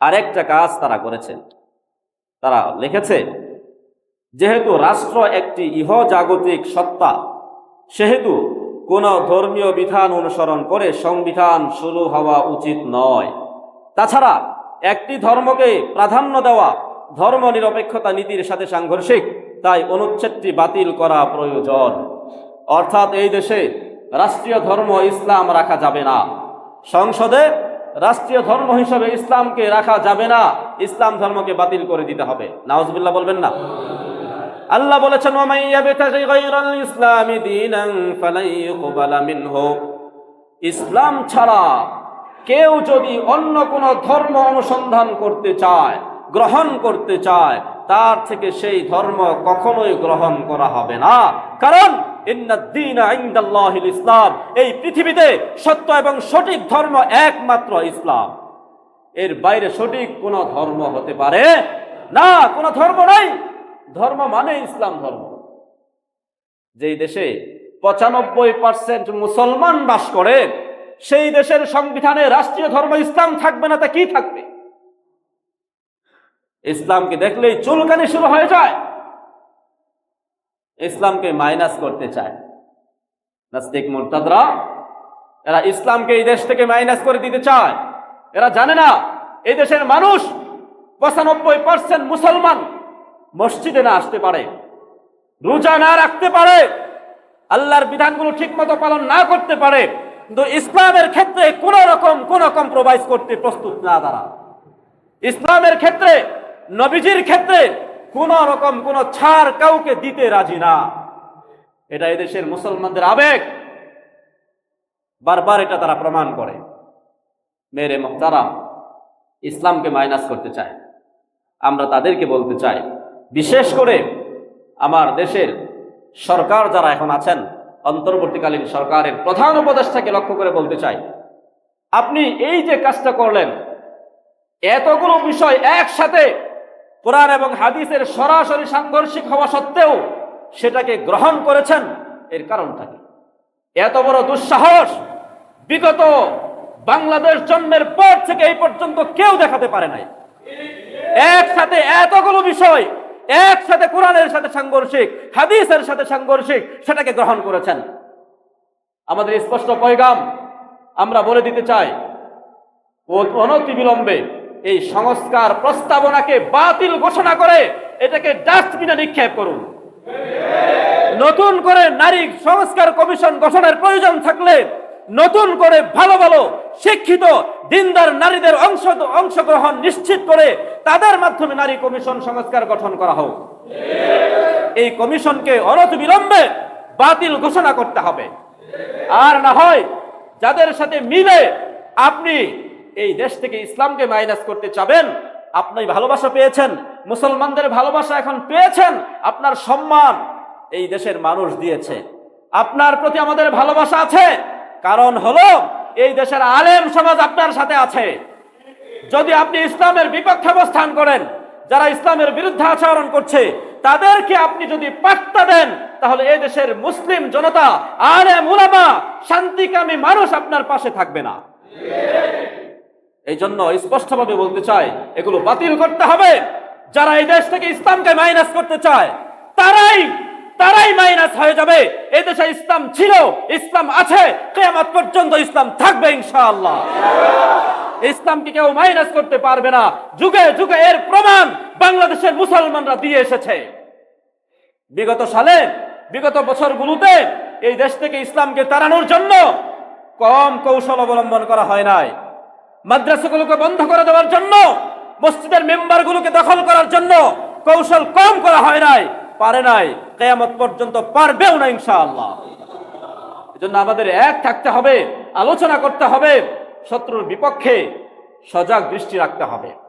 আরেকটা কাজ তারা করেছে। তারা লিখেছে, যেহেতু রাষ্ট্র একটি ইহ জাগতিক সত্তা, সেহেতু কোন ধর্মীয় বিধান অনুসরণ করে সংবিধান শুরু হওয়া উচিত নয়। তাছাড়া একটি ধর্মকে প্রাধান্য দেওয়া ধর্ম নিরপেক্ষতা নীতির সাথে সাংঘর্ষিক, তাই অনুচ্ছেদটি বাতিল করা প্রয়োজন। অর্থাৎ এই দেশে রাষ্ট্রীয় ধর্ম ইসলাম রাখা যাবে না। সংসদে রাষ্ট্রীয় ধর্ম হিসাবে ইসলামকে রাখা যাবে না, ইসলাম ধর্মকে বাতিল করে দিতে হবে। নাউজবিল্লাহ বলবেন না। আল্লাহ বলেছেন ইসলামি ছাড়া কেউ যদি অন্য কোন ধর্ম অনুসন্ধান করতে চায়, গ্রহণ করতে চায়, তার থেকে সেই ধর্ম কখনোই গ্রহণ করা হবে না। কারণ ইসলাম। এই পৃথিবীতে সত্য এবং সঠিক ধর্ম একমাত্র ইসলাম। এর বাইরে সঠিক কোন ধর্ম হতে পারে না, কোন ধর্ম নাই। ধর্ম মানে ইসলাম ধর্ম। যেই দেশে পঁচানব্বই পার্সেন্ট মুসলমান বাস করে, সেই দেশের সংবিধানে রাষ্ট্রীয় ধর্ম ইসলাম থাকবে না, তা কি থাকবে? ইসলামকে দেখলেই চুলকানি শুরু হয়ে যায়। ইসলামকে মাইনাস করতে চায়। নাস্তিক মোরতাদরা, এরা ইসলামকে এই দেশ থেকে মাইনাস করে দিতে চায়। এরা জানে না, এই দেশের মানুষ পঁচানব্বই পার্সেন্ট মুসলমান মসজিদে না আসতে পারে, রোজা না রাখতে পারে, আল্লাহর বিধানগুলো ঠিকমতো পালন না করতে পারে, কিন্তু ইসলামের ক্ষেত্রে কোন রকম, কোন কম্প্রোমাইজ করতে প্রস্তুত না তারা। ইসলামের ক্ষেত্রে, নবীজির ক্ষেত্রে কোন রকম কোন ছাড় কাউকে দিতে রাজি না। এটা এদেশের মুসলমানদের আবেগ। বারবার এটা তারা প্রমাণ করে। মেরে মোহতারাম, ইসলামকে মাইনাস করতে চায়। আমরা তাদেরকে বলতে চাই, বিশেষ করে আমার দেশের সরকার যারা এখন আছেন, অন্তর্বর্তীকালীন সরকারের প্রধান উপদেষ্টাকে লক্ষ্য করে বলতে চাই, আপনি এই যে কাজটা করলেন, এতগুলো বিষয় একসাথে কোরআন এবং হাদিসের সরাসরি সাংঘর্ষিক হওয়া সত্ত্বেও সেটাকে গ্রহণ করেছেন। এর কারণটা কি? এত বড় দুঃসাহস! বিগত বাংলাদেশ জন্মের পর থেকে এই পর্যন্ত কেউ দেখাতে পারে নাই। একসাথে এতগুলো বিষয়, একসাথে কোরআনের সাথে সাংঘর্ষিক, হাদিসের সাথে সাংঘর্ষিক, সেটাকে গ্রহণ করেছেন। আমাদের স্পষ্ট পয়গাম আমরা বলে দিতে চাই অনতি বিলম্বে এই সংস্কার প্রস্তাবনাকে বাতিল ঘোষণা করে এটাকে ডাস্টবিনে নিক্ষেপ করুন। নতুন করে নারী সংস্কার কমিশন গঠনের প্রয়োজন থাকলে নতুন করে ভালো ভালো শিক্ষিত দিনদার নারীদের অংশ অংশগ্রহণ নিশ্চিত করে তাদের মাধ্যমে নারী কমিশন সংস্কার গঠন করা হোক। এই কমিশনকে অনত বিলম্বে বাতিল ঘোষণা করতে হবে। আর না হয় যাদের সাথে মিলে আপনি এই দেশ থেকে ইসলামকে মাইনাস করতে চাবেন, আপনি ভালোবাসা পেয়েছেন, মুসলমানদের ভালোবাসা এখন পেয়েছেন, আপনার সম্মান এই দেশের মানুষ দিয়েছে। আপনার প্রতি আমাদের ভালোবাসা আছে, কারণ হলো এই দেশের আলেম সমাজ আপনার সাথে আছে। যদি আপনি ইসলামের বিপক্ষে অবস্থান করেন, যারা ইসলামের বিরুদ্ধে আচরণ করছে, তাদেরকে আপনি যদি পাত্তা দেন, তাহলে এই দেশের মুসলিম জনতা আরে মুলামা শান্তিকামী মানুষ আপনার পাশে থাকবে না। এই জন্য স্পষ্টভাবে বলতে চাই, এগুলো বাতিল করতে হবে। যারা এই দেশ থেকে ইসলামকে মাইনাস করতে চায়, তারাই তারাই মাইনাস হয়ে যাবে। এই দেশে ইসলাম ছিল, ইসলাম আছে, কেয়ামত পর্যন্ত ইসলাম থাকবে ইনশাআল্লাহ। ইসলামকে কেউ মাইনাস করতে পারবে না। যুগে যুগে এর প্রমাণ বাংলাদেশের মুসলমানরা দিয়ে এসেছে। বিগত সালে, বিগত বছরগুলোতে এই দেশ থেকে ইসলামকে তাড়ানোর জন্য কম কৌশল অবলম্বন করা হয় নাই। মাদ্রাসাগুলোকে বন্ধ করে দেওয়ার জন্য, মসজিদের মেম্বারগুলোকে দখল করার জন্য কৌশল কম করা হয় নাই, পারে নাই, কেয়ামত পর্যন্ত পারবেও না ইনশাআল্লাহ। এজন্য আমাদের এক থাকতে হবে, আলোচনা করতে হবে, শত্রুর বিপক্ষে সজাগ দৃষ্টি রাখতে হবে।